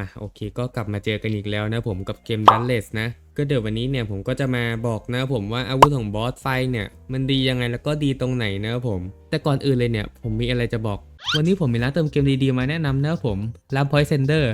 มาโอเคก็กลับมาเจอกันอีกแล้วนะผมกับเกมดันเลสนะ ก็เดี๋ยววันนี้เนี่ยผมก็จะมาบอกนะผมว่าอาวุธของบอสไฟเนี่ยมันดียังไงแล้วก็ดีตรงไหนนะผม แต่ก่อนอื่นเลยเนี่ยผมมีอะไรจะบอก วันนี้ผมมีร้านเติมเกมดีๆมาแนะนำนะผมร้าน Point Sender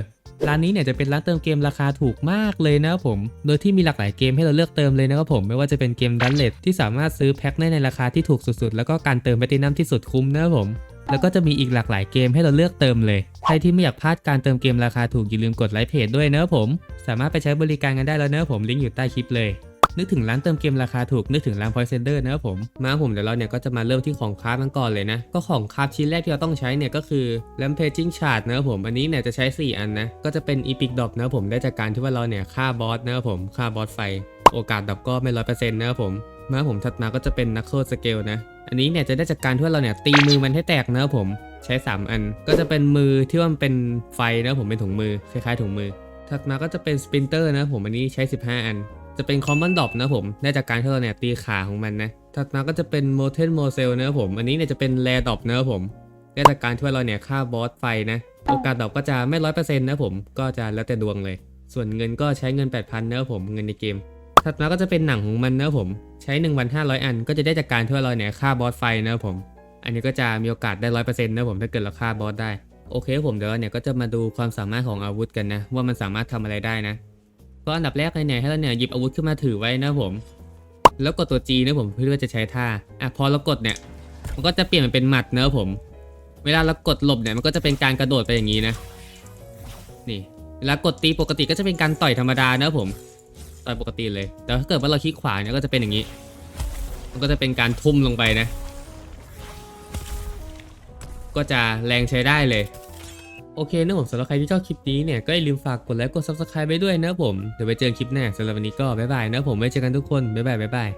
ร้านนี้เนี่ยจะเป็นร้านเติมเกมราคาถูกมากเลยนะครับผม โดยที่มีหลากหลายเกมให้เราเลือกเติมเลยนะครับผม ไม่ว่าจะเป็นเกมดันเลดที่สามารถซื้อแพ็คได้ในราคาที่ถูกสุดๆ แล้วก็การเติมแพลตินัมที่สุดคุ้มนะครับผม แล้วก็จะมีอีกหลากหลายเกมให้เราเลือกเติมเลย ใครที่ไม่อยากพลาดการเติมเกมราคาถูกอย่าลืมกดไลค์เพจด้วยเนะผม สามารถไปใช้บริการกันได้แล้วเนะผมลิงก์อยู่ใต้คลิปเลย นึกถึงร้านเติมเกมราคาถูกนึกถึงร้าน Point Sender นะผม มาผมเดี๋ยวเราเนี่ยก็จะมาเริ่มที่ของคราฟกันก่อนเลยนะ ก็ของคราฟชิ้นแรกที่เราต้องใช้เนี่ยก็คือ Rampaging Shard นะผม อันนี้เนี่ยจะใช้ 4 อันนะ ก็จะเป็น Epic Drop นะผม ได้จากการที่ว่าเราเนี่ยฆ่าบอสนะผมฆ่าบอสไฟ โอกาสดับก็ไม่ร้อยเปอร์เซ็นต์นะผมมาผมถัดมาก็จะเป็น Knuckle Scale นะ อันนี้เนี่ยจะได้จากการที่วเราเนี่ยตีมือมันให้แตกนะครับผมใช้ 3 อัน ก็จะเป็นมือที่ว่ามันเป็นไฟนะครับผมเป็นถุงมือคล้ายๆถุงมือถัดมาก็จะเป็น Splinter นะครับผมอันนี้ใช้ 15 อัน จะเป็น Common Drop นะผมได้จากการที่เราเนี่ยตีขาของมันนะถัดมาก็จะเป็น Moten m o c e l นะครับผมอันนี้เนี่ยจะเป็น Rare Drop นะครับผมได้จากการที่ว่าเราเนี่ยฆ่าบอสไฟนะโอกาสดอปก็จะไม่ร้อยเปอร์เซ็นต์นะผมก็จะแล้วแต่ดวงเลย ส่วนเงินก็ใช้เงิน 8,000 นะครับผมเงินในเกม ถัดมาก็จะเป็นหนังของมันนะครับผม ใช้ 1 วัน 500 อัน ก็จะได้จากการที่ว่าเราเนี่ยฆ่าบอสไฟนะผม อันนี้ก็จะมีโอกาสได้ร้อยเปอร์เซ็นต์นะผมถ้าเกิดเราฆ่าบอสได้ โอเคผมเดี๋ยวเราเนี่ยก็จะมาดูความสามารถของอาวุธกันนะ ว่ามันสามารถทำอะไรได้นะก็อันดับแรกเลยเนี่ยให้เราเนี่ยหยิบอาวุธขึ้นมาถือไว้นะผม แล้วกดตัว G นะผมเพื่อจะใช้ท่าอะพอเรากดเนี่ยมันก็จะเปลี่ยนเป็นหมัดเนะผม เวลาเรากดหลบเนี่ยมันก็จะเป็นการกระโดดไปอย่างนี้นะ นี่ เวลากดตีปกติก็จะเป็นการต่อยธรรมดานะผม ตามปกติเลย แต่ถ้าเกิดว่าเราคลิกขวาเนี่ยก็จะเป็นอย่างนี้ มันก็จะเป็นการทุ่มลงไปนะ ก็จะแรงใช้ได้เลย โอเคนะผมสำหรับใครที่ชอบคลิปนี้เนี่ยก็อย่าลืมฝากกดไลค์กด subscribe ไปด้วยนะผม เดี๋ยวไปเจอกันคลิปหน้าสำหรับวันนี้ก็บ๊ายบายนะผมไว้เจอกันทุกคนบ๊ายบายบ๊ายบาย